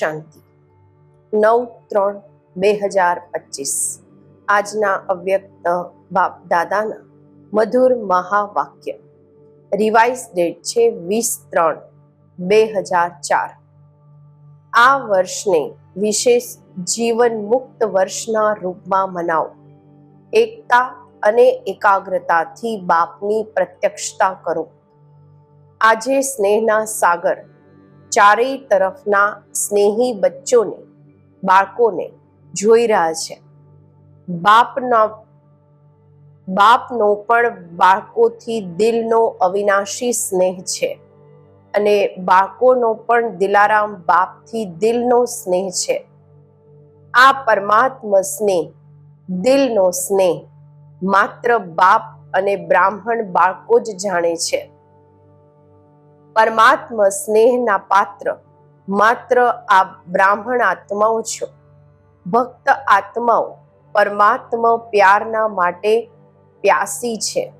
શાંતિ. નવ ત્રણ બે હજાર પચીસ. આજના અવ્યક્ત બાપ દાદાના મધુર મહાવાક્ય. રિવાઇઝ ડેટ છે વીસ ત્રણ બે હજાર ચાર. આ વર્ષને વિશેષ જીવન મુક્ત વર્ષના રૂપમાં મનાવો. એકતા અને એકાગ્રતાથી બાપની પ્રત્યક્ષતા કરો. આજે સ્નેહના સાગર ચારેય તરફના સ્નેહી બચ્ચોને, બાળકોને જોઈ રહ્યા છે. બાપના, બાપનો પણ બાળકોથી દિલનો અવિનાશી સ્નેહ છે અને બાળકોનો પણ દિલારામ બાપથી દિલનો સ્નેહ છે. આ પરમાત્મા સ્નેહ, દિલનો સ્નેહ માત્ર બાપ અને બ્રાહ્મણ બાળકો જ જાણે છે. પરમાત્મા સ્નેહના પાત્ર. માત્ર આ બ્રાહ્મણ આત્માઓ છો. ભક્ત આત્માઓ પરમાત્મ પ્યારના માટે પ્યાસી છે.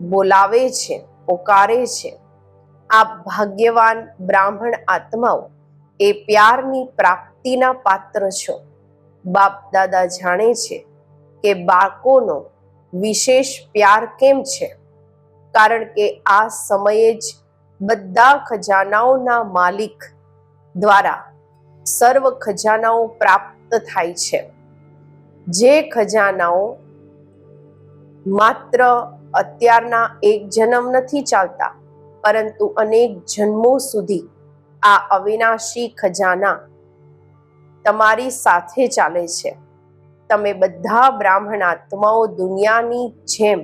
બોલાવે છે, પોકારે છે. આ ભાગ્યવાન બ્રાહ્મણ આત્માઓ એ પ્યારની પ્રાપ્તિના પાત્ર છો. બાપ દાદા જાણે છે કે બાળકોનો વિશેષ પ્યાર કેમ છે? કારણ કે આ સમયે જ બધા ખજાનાઓના માલિક દ્વારા સર્વ ખજાનાઓ પ્રાપ્ત થાય છે. જે ખજાનાઓ માત્ર અત્યારના એક જન્મ નથી ચાલતા, પરંતુ અનેક જન્મો સુધી આ અવિનાશી ખજાના તમારી સાથે ચાલે છે. તમે બધા બ્રાહ્મણ આત્માઓ દુનિયાની જેમ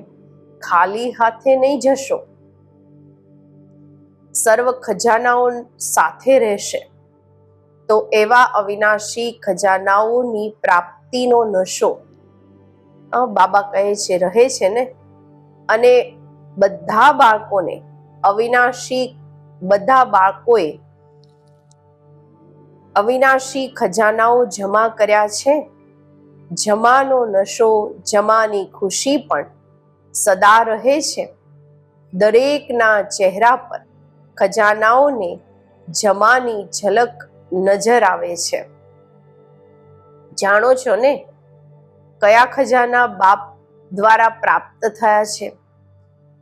ખાલી હાથે નહીં જશો. સર્વ ખજાનાઓ સાથે રહેશે. તો એવા અવિનાશી ખજાનાઓની પ્રાપ્તિનો નશો બાબા કહે છે, રહે છે ને? અને બધા બાળકોને, અવિનાશી બધા બાળકોએ અવિનાશી ખજાનાઓ જમા કર્યા છે. જમાનો નશો, જમાની ખુશી પણ સદા રહે છે. દરેકના ચહેરા પર ખજાનાઓને જમાની ઝલક નજર આવે છે. જાણો છો ને કયા ખજાના બાપ દ્વારા પ્રાપ્ત થયા છે?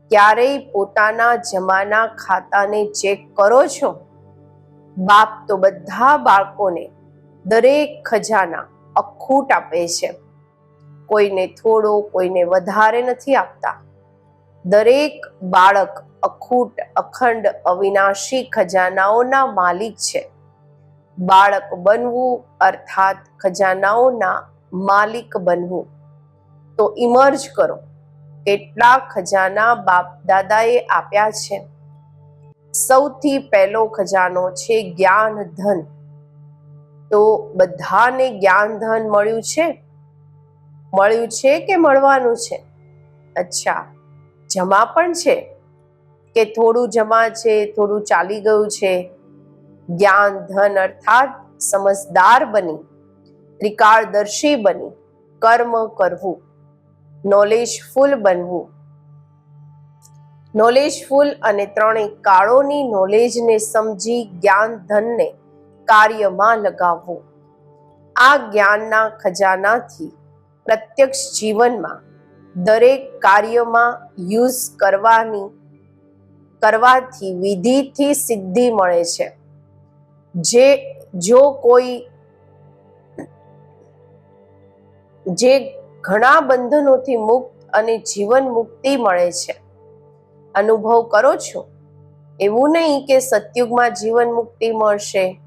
ક્યારેય પોતાના જમાના ખાતાને ચેક કરો છો? બાપ તો બધા બાળકોને દરેક ખજાના અખૂટ આપે છે. કોઈને થોડો, કોઈને વધારે નથી આપતા. દરેક બાળક અખૂટ, અખંડ, અવિનાશી ખજાનાઓના માલિક છે. બાળક બનવું અર્થાત ખજાનાઓના માલિક બનવું. તો ઇમર્જ કરો. કેટલા ખજાના બાપ દાદાએ આપ્યા છે? સૌથી પહેલો ખજાનો છે જ્ઞાન ધન. તો બધાને જ્ઞાન ધન મળ્યું છે? મળ્યું છે કે મળવાનું છે? અચ્છા, જમા પણ છે? કે થોડું જમા છે, થોડું ચાલી ગયું છે. જ્ઞાન, ધન અર્થાત સમજદાર બની, ત્રિકાળદર્શી બની, કર્મ કરવું નોલેજફુલ બનવું. નોલેજફુલ અને ત્રણેય કાળોની નોલેજને સમજી જ્ઞાન, ધનને કાર્યમાં લગાવવું. આ જ્ઞાનના ખજાનાથી પ્રત્યક્ષ જીવનમાં દરેક કાર્યમાં યુઝ કરવાની કરવાથી વિધિથી સિદ્ધિ મળે છે. જે, જો કોઈ, જે ઘણા બંધનોથી મુક્ત અને જીવન મુક્તિ મળે છે. અનુભવ કરો છો? એવું નહીં કે સતયુગમાં જીવન મુક્તિ મળશે.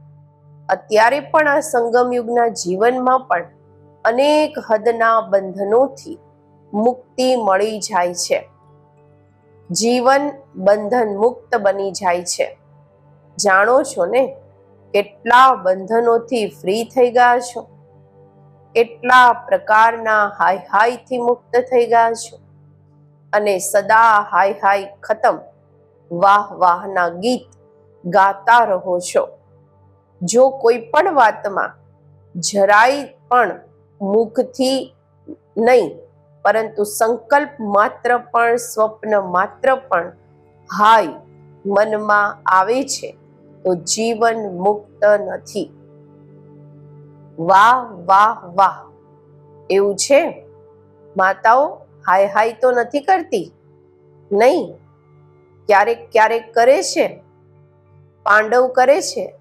અત્યારે પણ આ સંગમયુગના જીવનમાં પણ અનેક હદના બંધનોથી મુક્તિ મળી જાય છે. જીવન બંધન મુક્ત બની જાય છે. જાણો છો ને? કેટલા બંધનોથી ફ્રી થઈ ગયા છો? કેટલા પ્રકારના હાય હાયથી મુક્ત થઈ ગયા છો? અને સદા હાય હાય ખતમ વાહ વાહના ગીત ગાતા રહો છો. જો કોઈ પણ વાતમાં જરાય પણ મુખથી નહીં પરંતુ સંકલ્પ માત્ર પણ, સ્વપ્ન માત્ર પણ હાય મનમાં આવે છે, તો જીવન મુક્ત નથી. વાહ વાહ વાહ. એવું છે? માતાઓ, હાય હાય તો નથી કરતી? નહીં. ક્યારેક ક્યારેક કરે છે. પાંડવ કરે છે.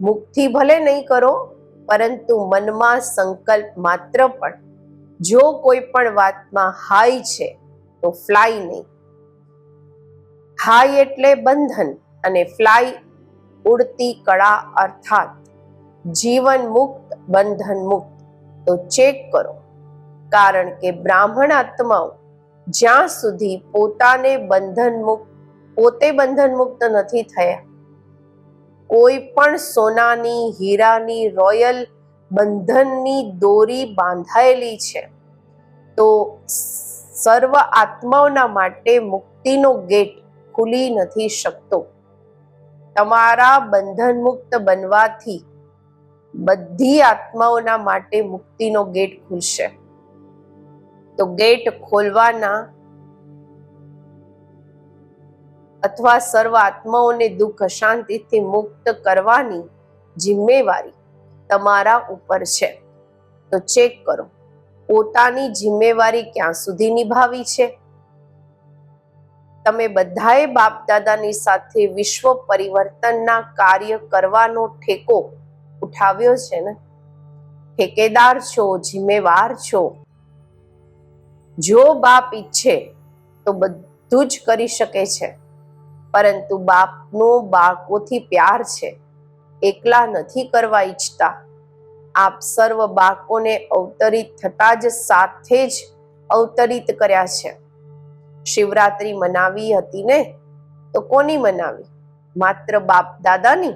મુખથી ભલે નહીં કરો, પરંતુ મનમાં સંકલ્પ માત્ર પણ જો કોઈ પણ વાતમાં હાય છે, તો ફ્લાય નહીં. હાય એટલે બંધન અને ફ્લાય ઉડતી કળા અર્થાત જીવન મુક્ત, બંધન મુક્ત. તો ચેક કરો. કારણ કે બ્રાહ્મણ આત્માઓ જ્યાં સુધી પોતાને બંધન મુક્ત, પોતે બંધન મુક્ત નથી થયા, કોઈ પણ સોનાની, હીરાની, રોયલ બંધનની દોરી બાંધાયેલી છે. તો સર્વ આત્માઓના માટે મુક્તિનો ગેટ ખુલી નથી શકતો. તમારા બંધન મુક્ત બનવાથી બધી આત્માઓના માટે મુક્તિનો ગેટ ખુલશે. તો ગેટ ખોલવાના અથવા સર્વ આત્માઓને દુઃખ, અશાંતિથી મુક્ત કરવાની જિમ્મેવારી તમારા ઉપર છે. તો ચેક કરો. પોતાની જિમ્મેવારી ક્યાં સુધી નિભાવી છે? તમે બધાએ બાપ દાદાની સાથે વિશ્વ પરિવર્તનના કાર્ય કરવાનો ઠેકો ઉઠાવ્યો છે ને? ઠેકેદાર છો, જિમ્મેવાર છો. જો બાપ ઈચ્છે તો બધું જ કરી શકે છે. પરંતુ બાપનો બાળકોથી પ્યાર છે. એકલા નથી કરવા ઈચ્છતા. આપ સર્વ બાળકોને અવતરિત થતા જ સાથે જ અવતરિત કર્યા છે. શિવરાત્રી મનાવી હતી ને? તો કોની મનાવી? માત્ર બાપ દાદાની?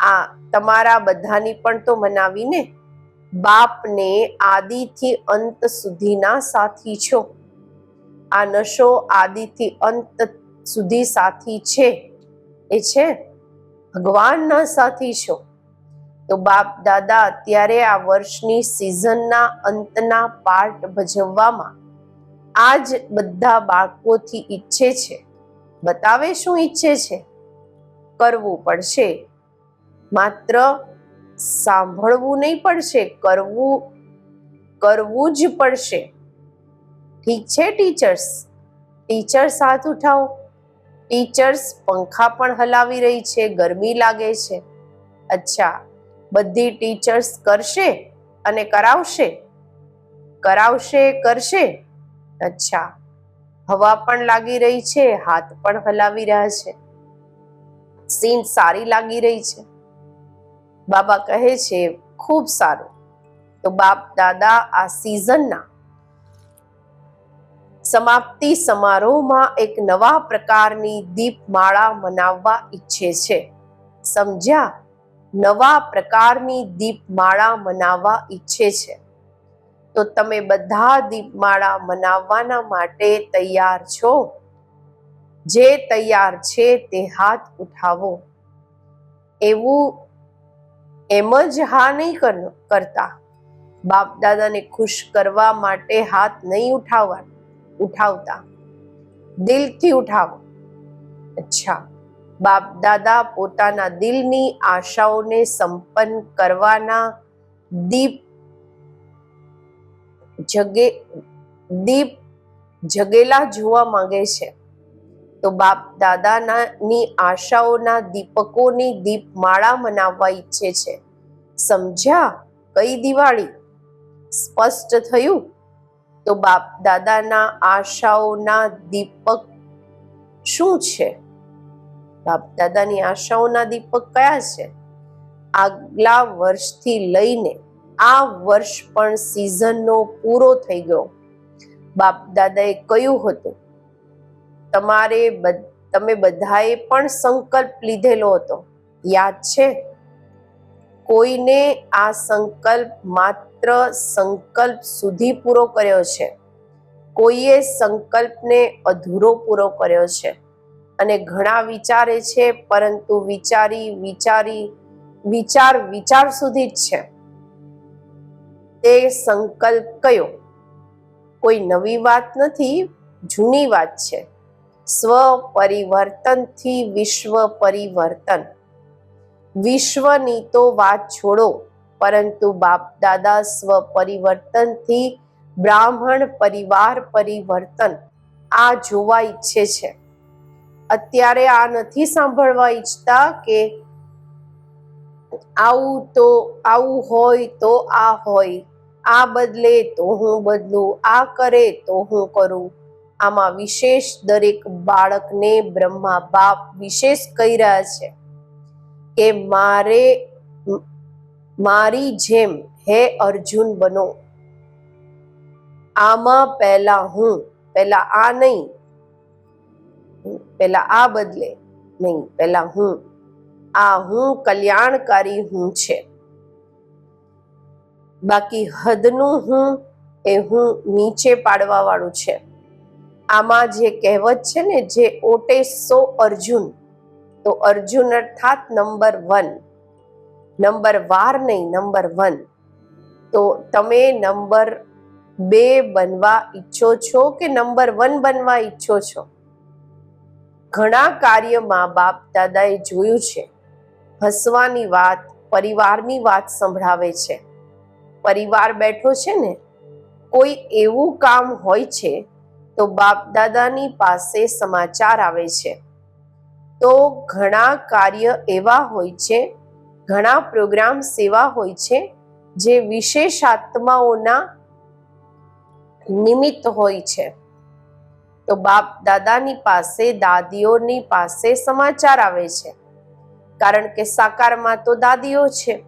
આ તમારા બધાની પણ તો મનાવી ને? બાપને આદિથી અંત સુધીના સાથી છો. આ નશો આદિથી અંત સુધી સાથી છે. એ છે? ભગવાનના સાથી છો. તો બાપ, દાદા, અત્યારે આ વર્ષની સિઝનના અંતના પાર્ટ ભજવવામાં આ જ બધા બાળકોથી ઈચ્છે છે. બતાવે શું ઈચ્છે છે? કરવું પડશે. માત્ર સાંભળવું નહીં પડશે, કરવું કરવું જ પડશે. ઠીક છે, ટીચર્સ? ટીચર્સ હાથ ઉઠાવો. ટીચર્સ પંખા પણ હલાવી રહી છે, ગરમી લાગે છે. અચ્છા, બધી ટીચર્સ કરશે અને કરાવશે? કરાવશે, કરશે? અચ્છા, હવા પણ લાગી રહી છે, હાથ પણ હલાવી રહ્યા છે. સીન સારી લાગી રહી છે. બાબા કહે છે, ખૂબ સારું. તો બાપ દાદા આ સિઝનના સમાપ્તિ સમારોહમાં એક નવા પ્રકારની દીપમાળા મનાવવા ઈચ્છે છે. સમજ્યા? નવા પ્રકારની દીપમાળા મનાવવા ઈચ્છે છે. તો તમે બધા દીપમાળા મનાવવાના માટે તૈયાર છો? જે તૈયાર છે તે હાથ ઉઠાવો. એવું એમ જ હા નહીં કર- કરતા. બાપ દાદાને ખુશ કરવા માટે હાથ નહીં ઉઠાવવા ઉઠાવતા. દિલથી ઉઠાવો. અચ્છા. બાપ દાદા પોતાના દિલની આશાઓને સંપન્ન કરવાના દીપ જગે, દીપ જગેલા જોવા માંગે છે. તો બાપ દાદાના આશાઓના દીપકોની દીપમાળા મનાવવા ઈચ્છે છે. સમજ્યા? કઈ દિવાળી? સ્પષ્ટ થયું? તો બાપ દાદાના આશાઓના દીપક શું છે? બાપ દાદાની આશાઓના દીપક કયા છે? આગલા વર્ષથી લઈને આ વર્ષ પણ સિઝનનો પૂરો થઈ ગયો. બાપ દાદાએ કહ્યું હતું, તમારે તમે બધાએ પણ સંકલ્પ લીધેલો હતો. યાદ છે? કોઈને આ સંકલ્પ માત્ર સંકલ્પ સુધી પૂરો કર્યો છે. કોઈએ સંકલ્પને અધૂરો પૂરો કર્યો છે. અને ઘણા વિચારે છે, પરંતુ વિચારી વિચારી, વિચાર વિચાર સુધી જ છે. તે સંકલ્પ કયો? કોઈ નવી વાત નથી, જૂની વાત છે. સ્વ પરિવર્તનથી વિશ્વ પરિવર્તન વિશ્વની તો વાત છોડો, પરંતુ બાપ દાદા સ્વ પરિવર્તનથી બ્રાહ્મણ પરિવાર પરિવર્તન આ જોવા ઈચ્છે છે. અત્યારે આ નથી સાંભળવા ઈચ્છતા કે આવું તો, આવું હોય તો આ હોય, આ બદલે તો હું બદલું, આ કરે તો હું કરું. આમાં વિશેષ દરેક બાળકને બ્રહ્મા બાપ વિશેષ કહી રહ્યા છે. કે મારે મારી જેમ હે અર્જુન બનો આમાં પહેલા હું પહેલા આ નહીં પહેલા આ બદલે નહીં પહેલા હું આ હું કલ્યાણકારી હું છે બાકી હદનું હું એ હું નીચે પાડવા વાળું છે આમાં જે કહેવત છે ને જે ઓટે સો અર્જુન તો અર્જુન અર્થાત નંબર વન નંબર વાર નહીં નંબર વન તો તમે નંબર બે બનવા ઈચ્છો છો કે નંબર વન બનવા ઈચ્છો છો? ઘણા કાર્યમાં બાપ દાદાએ જોયું છે. હસવાની વાત, પરિવારની વાત સંભળાવે છે. પરિવાર બેઠો છે ને, કોઈ એવું કામ હોય છે, તો બાપ દાદાની પાસે સમાચાર આવે છે. તો ઘણા કાર્ય એવા હોય છે, ઘણા પ્રોગ્રામ સેવા હોય છે, જે વિશેષ આત્માઓના નિમિત્ત હોય છે. તો બાપ દાદાની પાસે, દાદીઓની પાસે સમાચાર આવે છે. કારણ કે સાકારમાં તો દાદીઓ છે.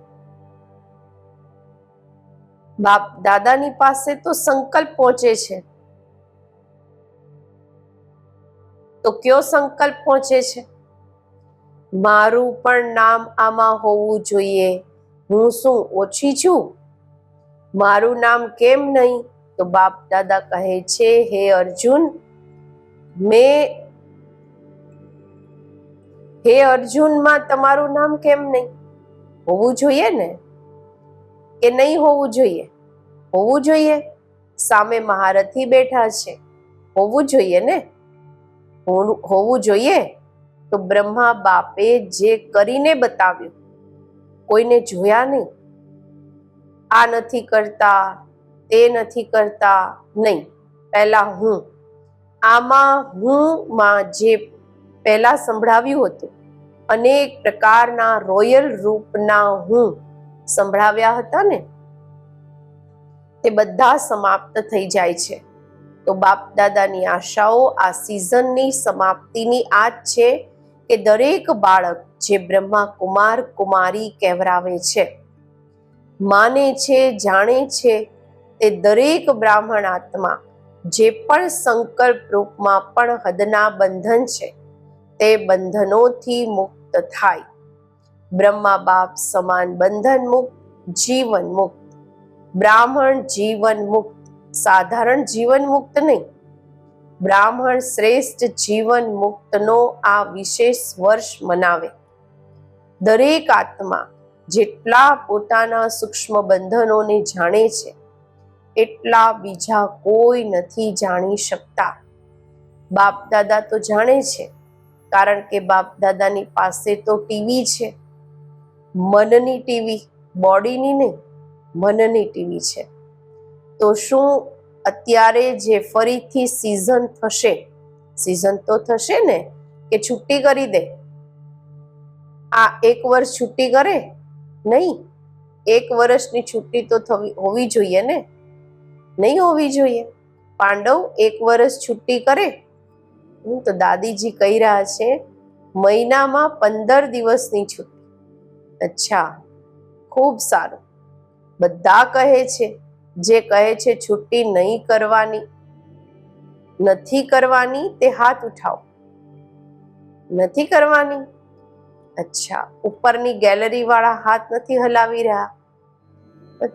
બાપ દાદાની પાસે તો સંકલ્પ પહોંચે છે. તો કયો સંકલ્પ પહોંચે છે? મારું પણ નામ આમાં હોવું જોઈએ. હું શું ઓછી છું? મારું નામ કેમ નહીં? તો બાપ દાદા કહે છે, હે અર્જુન, મેં હે અર્જુનમાં તમારું નામ કેમ નહીં? હોવું જોઈએ ને? કે નહીં હોવું જોઈએ? હોવું જોઈએ? સામે મહારથી બેઠા છે. હોવું જોઈએ ને? હોવું જોઈએ? તો બ્રહ્મા બાપે જે કરીને બતાવ્યું, કોઈને જોયા નહીં? આ નથી કરતા, તે નથી કરતા, નહીં. પહેલા હું. આમાં હું માં જે પહેલા સંભળાવ્યું હતું, અનેક પ્રકારના રોયલ રૂપના હું સંભળાવ્યા હતા ને? તે બધા સમાપ્ત થઈ જાય છે. તો બાપ દાદાની આશાઓ આ સિઝનની સમાપ્તિની આ જ છે. કે દરેક બાળક જે બ્રહ્મા કુમાર કુમારી કહેવરાવે છે, માને છે, જાણે છે, તે દરેક બ્રાહ્મણ આત્મા જે પણ સંકલ્પ રૂપમાં પણ હદના બંધન છે, તે બંધનોથી મુક્ત થાય. બ્રહ્મા બાપ સમાન બંધન મુક્ત, જીવન મુક્ત. બ્રાહ્મણ જીવન મુક્ત, સાધારણ જીવન મુક્ત નહીં. બ્રાહ્મણ શ્રેષ્ઠ જીવન મુક્તનો આ વિશેષ વર્ષ મનાવે. દરેક આત્મા જેટલા પોતાના સૂક્ષ્મ બંધનોને જાણે છે, એટલા બીજા કોઈ નથી જાણી શકતા. બાપ દાદા તો જાણે છે, કારણ કે બાપ દાદાની પાસે તો ટીવી છે. મનની ટીવી, બોડીની નહીં, મનની ટીવી છે. તો શું અત્યારે જે ફરીથી સિઝન થશે સિઝન તો થશે ને, કે છુટ્ટી કરી દે. આ એક વર્ષ છુટ્ટી કરે? નહીં. એક વર્ષની છુટ્ટી તો થવી, હોવી જોઈએ ને? નહીં હોવી જોઈએ. પાંડવ એક વર્ષ છુટ્ટી કરે? હું તો દાદીજી કહી રહ્યા છે, મહિનામાં પંદર દિવસની છુટ્ટી. અચ્છા. ખૂબ સારું. બધા કહે છે જે કહે છે છુટ્ટી નહીં કરવાની, નથી કરવાની, તે હાથ ઉઠાવો. નથી કરવાની? અચ્છા, ઉપરની ગેલેરી વાળા હાથ નથી હલાવી રહ્યા?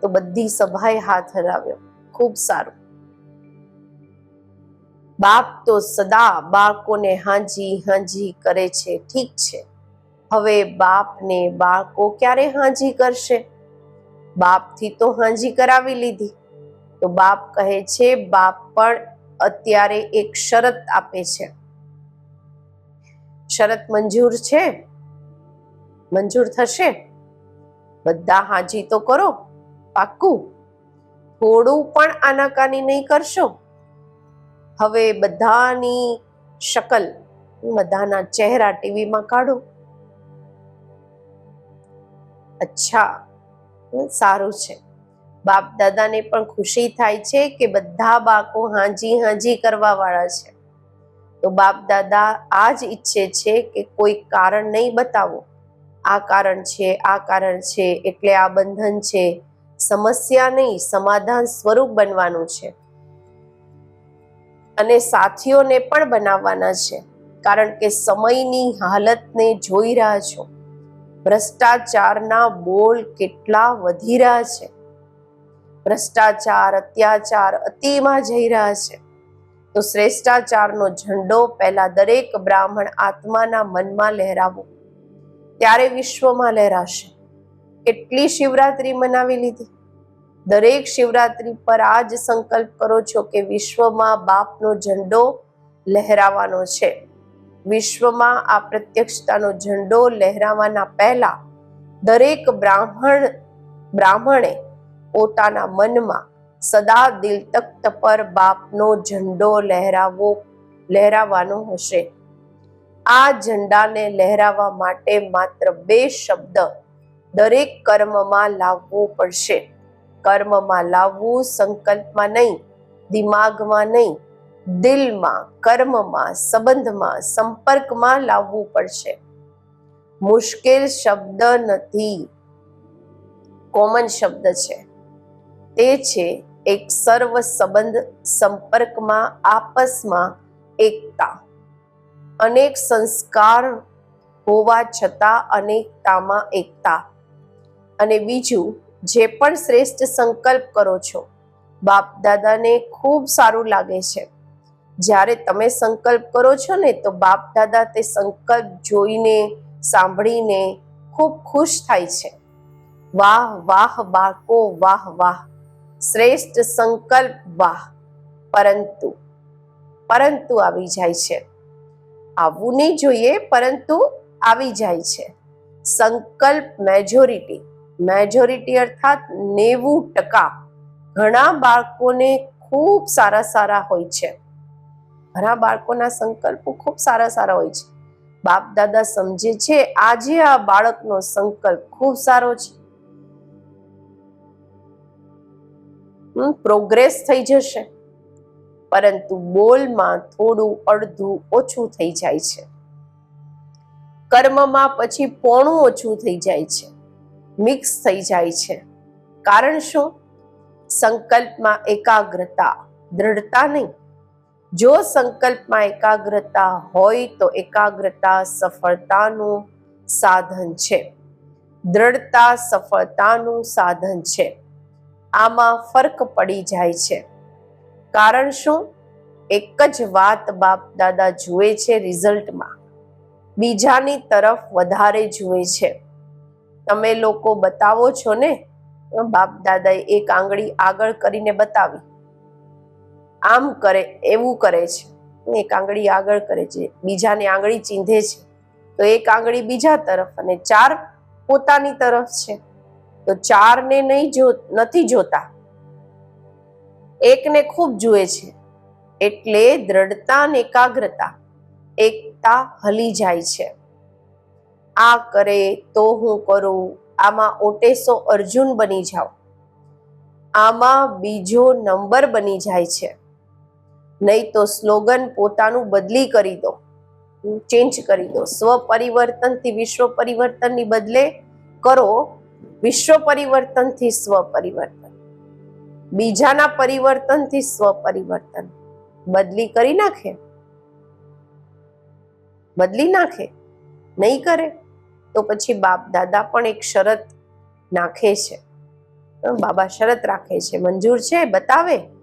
તો બધી સભાએ હાથ હલાવ્યો. ખૂબ સારું. બાપ તો સદા બાળકોને હાજી હાજી કરે છે. ઠીક છે. હવે બાપને બાળકો ક્યારે હાજી કરશે? બાપથી તો હાજી કરાવી લીધી. તો બાપ કહે છે, બાપ પણ અત્યારે એક શરત આપે છે. શરત મંજૂર છે? મંજૂર થશે? બધા હાજી તો કરો, પાક્કું. થોડું પણ આનાકાની નહીં કરશો. હવે બધાની શકલ બધાના ચહેરા ટીવીમાં કાઢો. અચ્છા સારું છે. બાપ દાદાને પણ ખુશી થાય છે કે બધા બાળકો હાજી હાજી કરવા વાળા છે. તો બાપ દાદા આ જ ઈચ્છે છે કે કોઈ કારણ નહીં બતાવો. આ કારણ છે, આ કારણ છે, એટલે આ બંધન છે. સમસ્યા નહીં, સમાધાન સ્વરૂપ બનવાનું છે. અને સાથીઓને પણ બનાવવાના છે. કારણ કે સમયની હાલતને જોઈ રહ્યા છો. ભ્રષ્ટાચારના બોલ કેટલા વધી રહ્યા છે. ભ્રષ્ટાચાર, અત્યાચાર અતિમાં જઈ રહ્યા છે. તો શ્રેષ્ઠાચારનો ઝંડો પહેલા દરેક બ્રાહ્મણ આત્માના મનમાં લહેરાવો. ત્યારે વિશ્વમાં લહેરાશે. કેટલી શિવરાત્રી મનાવી લીધી? દરેક શિવરાત્રી પર આ જ સંકલ્પ કરો છો કે વિશ્વમાં બાપનો ઝંડો લહેરાવાનો છે. વિશ્વમાં આ પ્રત્યક્ષતાનો ઝંડો લહેરાવાના પહેલા દરેક બ્રાહ્મણ, બ્રાહ્મણે પોતાના મનમાં સદા દિલ તખ્ત પર બાપનો ઝંડો લહેરાવો, લહેરાવાનો હશે. આ ઝંડાને લહેરાવા માટે માત્ર બે શબ્દ દરેક કર્મમાં લાવવો પડશે. કર્મમાં લાવવું સંકલ્પમાં નહીં, દિમાગમાં નહીં દિલમાં, કર્મમાં, સંબંધમાં, સંપર્કમાં લાવવું પડશે. મુશ્કેલ શબ્દ નથી. કોમન શબ્દ છે. તે છે એક સર્વ સંબંધ સંપર્કમાં, આપસમાં એકતા. અનેક સંસ્કાર હોવા છતાં અનેકતામાં એકતા. અને બીજું, જે પણ શ્રેષ્ઠ સંકલ્પ કરો છો, બાપ દાદાને ખૂબ સારું લાગે છે. જ્યારે તમે સંકલ્પ કરો છો ને, તો બાપ દાદા તે સંકલ્પ જોઈને, સાંભળીને ખૂબ ખુશ થાય છે. વાહ વાહ, બાળકો, વાહ વાહ. શ્રેષ્ઠ સંકલ્પ, વાહ. પરંતુ પરંતુ આવી જાય છે. આવવું નહીં જોઈએ, પરંતુ આવી જાય છે. સંકલ્પ મેજોરિટી મેજોરિટી અર્થાત નેવું ટકા. ઘણા બાળકોને ખૂબ સારા સારા હોય છે. ઘણા બાળકોના સંકલ્પો ખૂબ સારા સારા હોય છે. બાપ દાદા સમજે છે, આજે આ બાળકનો સંકલ્પ ખૂબ સારો છે. પ્રોગ્રેસ થઈ જશે. પરંતુ બોલમાં થોડું અડધું ઓછું થઈ જાય છે. કર્મમાં પછી પોણું ઓછું થઈ જાય છે. મિક્સ થઈ જાય છે. કારણ શું? સંકલ્પમાં એકાગ્રતા, દ્રઢતા નહીં. જો સંકલ્પમાં એકાગ્રતા હોય તો એકાગ્રતા સફળતાનું સાધન છે. દ્રઢતા સફળતાનું સાધન છે. આમાં ફરક પડી જાય છે. કારણ શું? એક જ વાત બાપ દાદા જુએ છે રિઝલ્ટમાં. બીજાની તરફ વધારે જુએ છે. તમે લોકો બતાવો છો ને? બાપ દાદાએ એક આંગળી આગળ કરીને બતાવી. આમ કરે, એવું કરે છે. એક આંગળી આગળ કરે છે, બીજાને આંગળી ચીંધે છે. તો એક આંગળી બીજા તરફ અને ચાર પોતાની તરફ છે. તો ચારને નહીં જો, નથી જોતા. એકને ખૂબ જુએ છે. એટલે દ્રઢતા અને એકાગ્રતા, એકતા હલી જાય છે. આ કરે તો હું કરું, આમાં ઓટેસો અર્જુન બની જાઓ. આમાં બીજો નંબર બની જાય છે. નહીં તો સ્લોગન પોતાનું બદલી કરી દો. ચેન્જ કરી દો. સ્વ પરિવર્તનથી વિશ્વ પરિવર્તનની બદલે કરો. વિશ્વ પરિવર્તનથી સ્વ પરિવર્તન બીજાના પરિવર્તનથી સ્વ પરિવર્તન બદલી કરી નાખે. બદલી નાખે. નહીં કરે તો પછી બાપ દાદા પણ એક શરત નાખે છે. બાબા શરત રાખે છે. મંજૂર છે? બતાવે?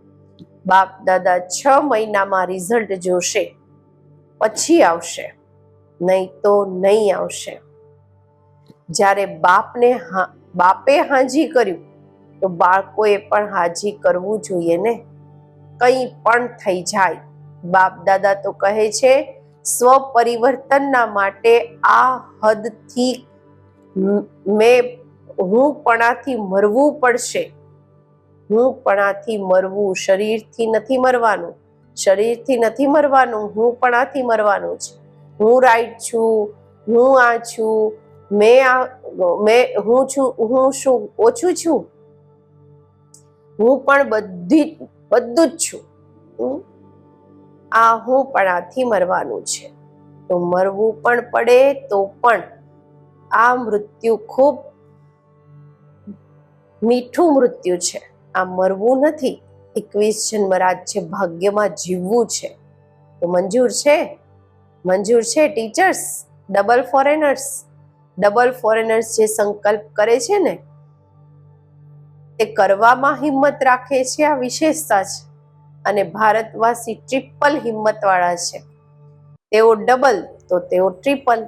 બાપ દાદા છ મહિનામાં રિઝલ્ટ જોશે. પછી આવશે. નહીં તો નહીં આવશે. જ્યારે બાપને બાપે હાજી કર્યું, તો બાળકોએ પણ હાજી કરવું જોઈએ ને? કંઈ પણ થઈ જાય. બાપ દાદા તો કહે છે સ્વ પરિવર્તનના માટે આ હદથી મેં હું પણાથી મરવું પડશે. હું પણાથી મરવું શરીરથી નથી મરવાનું. શરીરથી નથી મરવાનું હું પણાથી મરવાનું છે હું રાઈટ છું, હું આ છું, મેં આ, મેં, હું છું, હું શું, ઓછું છું? હું પણ બધી, બધું જ છું. આ હું પણાથી મરવાનું છે. તો મરવું પણ પડે, તો પણ. આ મૃત્યુ ખૂબ મીઠું મૃત્યુ છે. આ મરવું નથી. એકવીસ જન્મ રાજ્ય ભાગ્યમાં જીવવું છે. તો મંજૂર છે? મંજૂર છે, teachers? Double foreigners? Double foreigners જે સંકલ્પ કરે છે ને, તે કરવામાં હિંમત રાખે છે, આ વિશેષતા છે. અને ભારતવાસી ટ્રિપલ હિંમતવાળા છે. તેઓ ડબલ, તો તેઓ ટ્રિપલ.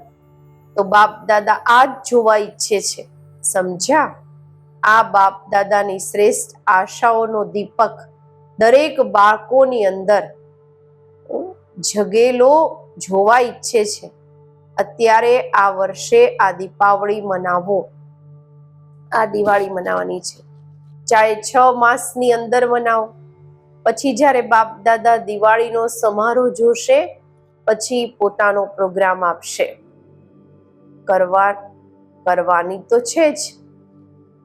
તો બાપ દાદા આ જ જોવા ઈચ્છે છે. સમજ્યા? આ બાપ દાદાની શ્રેષ્ઠ આશાઓનો દીપક દરેક બાળકોની અંદર જગેલો જોવા ઈચ્છે છે. અત્યારે આ વર્ષે આ દીપાવળી મનાવો. આ દિવાળી મનાવવાની છે. ચાહે છ માસની અંદર મનાવો. પછી જ્યારે બાપ દાદા દિવાળીનો સમારોહ જોશે, પછી પોતાનો પ્રોગ્રામ આપશે. કરવા કરવાની તો છે જ.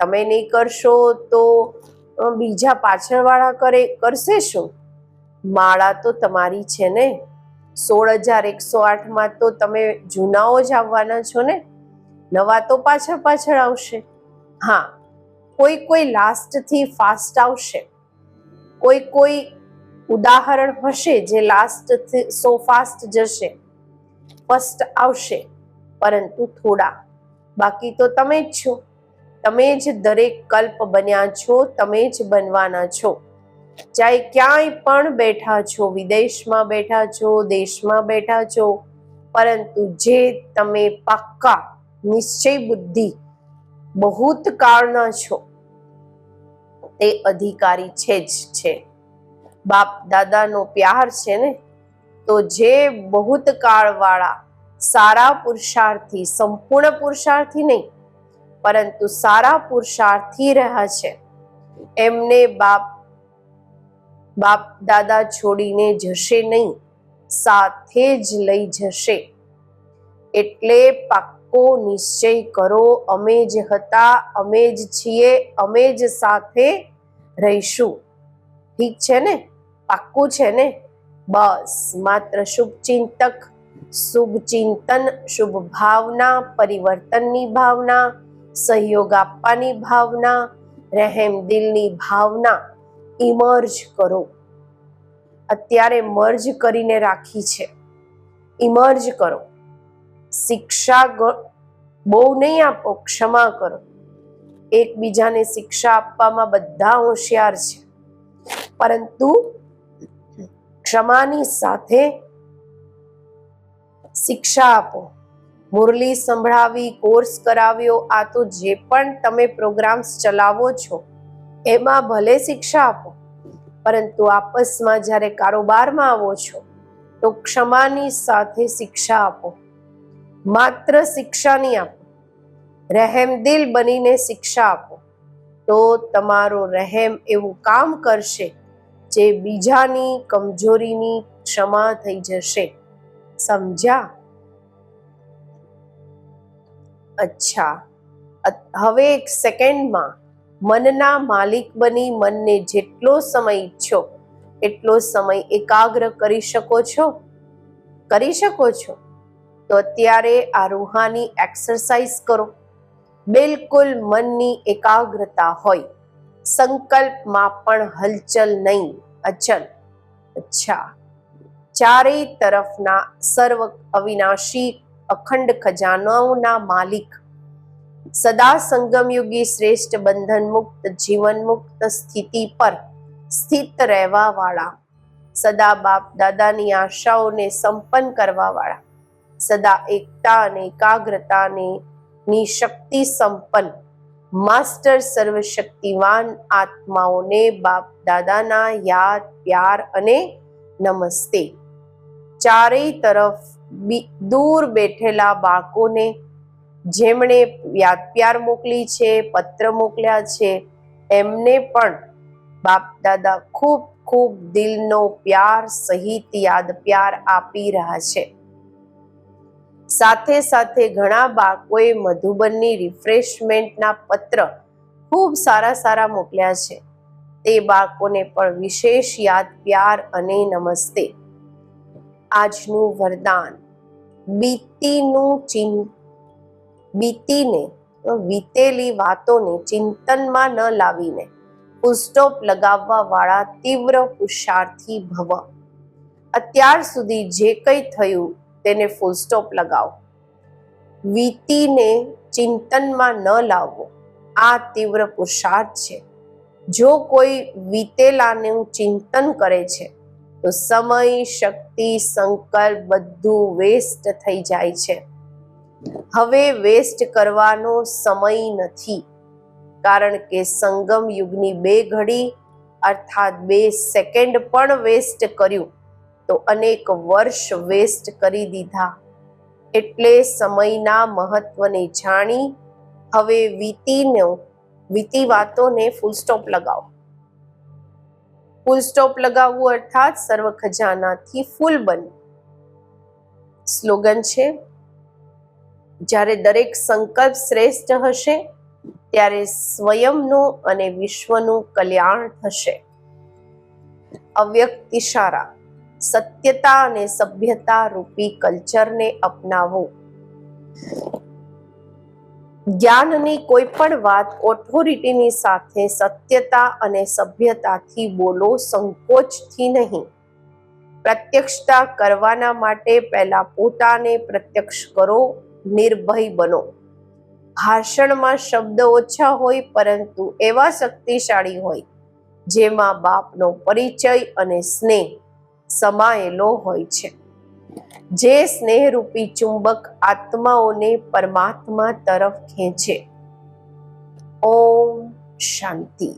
તમે નહીં કરશો તો બીજા પાછળવાળા કરે, કરશે શું? માળા તો તમારી છે ને. સોળ હજાર એકસો આઠમાં તો તમે જૂનાઓ જ આવવાના છો ને. નવા તો પાછળ પાછળ આવશે. હા, કોઈ કોઈ લાસ્ટથી ફાસ્ટ આવશે. કોઈ કોઈ ઉદાહરણ હશે જે લાસ્ટ સો ફાસ્ટ જશે. ફર્સ્ટ આવશે, પરંતુ થોડા. બાકી તો તમે જ છો. તમે જ દરેક કલ્પ બન્યા છો, તમે જ બનવાના છો. ચાહે ક્યાંય પણ બેઠા છો, વિદેશમાં બેઠા છો, દેશમાં બેઠા છો, પરંતુ જે તમે પાક્કા નિશ્ચય બુદ્ધિ બહુત કાળના છો, તે અધિકારી છે જ છે. બાપ દાદાનો પ્યાર છે ને? તો જે બહુત કાળવાળા સારા પુરુષાર્થી, સંપૂર્ણ પુરુષાર્થી નહીં પરંતુ સારા પુરુષાર્થી રહ્યા છે. એમને બાપ બાપ દાદા છોડીને જશે નહીં, સાથે જ લઈ જશે. એટલે પાક્કો નિશ્ચય કરો, અમે જ હતા, અમે જ છીએ, અમે જ સાથે રહીશું. ઠીક છે ને? પાક્કું છે ને? બસ, માત્ર શુભચિંતક શુભ ચિંતન શુભ ભાવના પરિવર્તનની ભાવના સહયોગ આપવાની ભાવના, રહેમ દિલની ભાવના, ઇમર્જ કરો. અત્યારે મર્જ કરીને રાખી છે. ઇમર્જ કરો. શિક્ષા બહુ નહીં આપો, ક્ષમા કરો. એકબીજાને શિક્ષા આપવામાં બધા હોશિયાર છે. પરંતુ ક્ષમાની સાથે શિક્ષા આપો. મુરલી સંભળાવી કોર્સ કરાવ્યો. આ તો જે પણ તમે પ્રોગ્રામ્સ ચલાવો છો, એમાં ભલે શિક્ષા આપો, પરંતુ આપસમાં જ્યારે કારોબારમાં આવો છો, તો ક્ષમાની સાથે શિક્ષા આપો. માત્ર શિક્ષા નહીં આપો રહેમદિલ બનીને શિક્ષા આપો. તો તમારો રહેમ એવું કામ કરશે, જે બીજાની કમજોરીની ક્ષમા થઈ જશે. સમજ્યા? અચ્છા. હવે એક સેકન્ડમાં. મનના માલિક બની મનને જેટલો સમય ઈચ્છો, એટલો સમય એકાગ્ર કરી શકો છો? કરી શકો છો? તો અત્યારે આ રૂહાની એક્સરસાઇઝ કરો. બિલકુલ મનની એકાગ્રતા હોય. સંકલ્પમાં પણ હલચલ નહીં, અચલ. અચ્છા. ચારેય તરફના સર્વ અવિનાશી અખંડ ખજાનાઓના માલિક. સદા સંગમયુગી શ્રેષ્ઠ બંધન મુક્ત જીવન મુક્ત સ્થિતિ પર સ્થિત રહેવા વાળા સદા બાપ દાદાની આશાઓને સંપન્ન કરવા વાળા સદા એકતા અને એકાગ્રતાને ની શક્તિ સંપન્ન. માસ્ટર સર્વશક્તિવાન આત્માઓને બાપ દાદાના યાદ, પ્યાર અને નમસ્તે. ચારેય તરફ દૂર બેઠેલા બાળકોને જેમણે યાદ પ્યાર મોકલી છે, પત્ર મોકલ્યા છે, એમને પણ બાપ દાદા ખૂબ ખૂબ દિલનો પ્યાર સહિત યાદ પ્યાર આપી રહ્યા છે. સાથે સાથે ઘણા બાળકોએ મધુબનની રિફ્રેશમેન્ટના પત્ર ખૂબ સારા સારા મોકલ્યા છે. તે બાળકોને પણ વિશેષ યાદ પ્યાર અને નમસ્તે. આજનું વરદાન. બીતીનું ચિંત બીતીને વીતેલી વાતોને ચિંતનમાં ન લાવીને ફૂલસ્ટોપ લગાવવા વાળા તીવ્ર પુરુષાર્થી ભવ. અત્યાર સુધી જે કંઈ થયું તેને ફૂલસ્ટોપ લગાવો. વીતીને ચિંતનમાં ન લાવવો. આ તીવ્ર પુરુષાર્થ છે. જો કોઈ વીતેલાનું ચિંતન કરે છે તો સમય, શક્તિ, સંકલ્પ બધું વેસ્ટ થઈ જાય છે. હવે વેસ્ટ કરવાનો સમય નથી. કારણ કે સંગમ યુગની બે ઘડી અર્થાત બે સેકન્ડ પણ વેસ્ટ કર્યું તો અનેક વર્ષ વેસ્ટ કરી દીધા. એટલે સમયના મહત્વને જાણી હવે વીતીનો, વીતી વાતોને ફૂલ સ્ટોપ લગાવો. ફૂલ સ્ટોપ લગાવવું અર્થાત સર્વ ખજાનાથી ફૂલ બનવું. સ્લોગન છે, જ્યારે દરેક સંકલ્પ શ્રેષ્ઠ હશે, ત્યારે સ્વયંનું અને વિશ્વનું કલ્યાણ થશે. અવ્યક્ત ઇશારા, સત્યતા અને સભ્યતા રૂપી કલ્ચરને અપનાવો. જ્ઞાનની કોઈ પણ વાત ઓથોરિટીની સાથે સત્યતા અને સભ્યતાથી બોલો સંકોચથી નહીં. પ્રત્યક્ષતા કરવાના માટે પહેલા પોતાને પ્રત્યક્ષ કરો, નિર્ભય બનો. ભાષણમાં શબ્દ ઓછા હોય પરંતુ એવા શક્તિશાળી હોય જેમાં બાપનો પરિચય અને સ્નેહ સમાયેલો હોય છે. જે સ્નેહરૂપી ચુંબક આત્માઓને પરમાત્મા તરફ ખેંચે. ઓમ શાંતિ.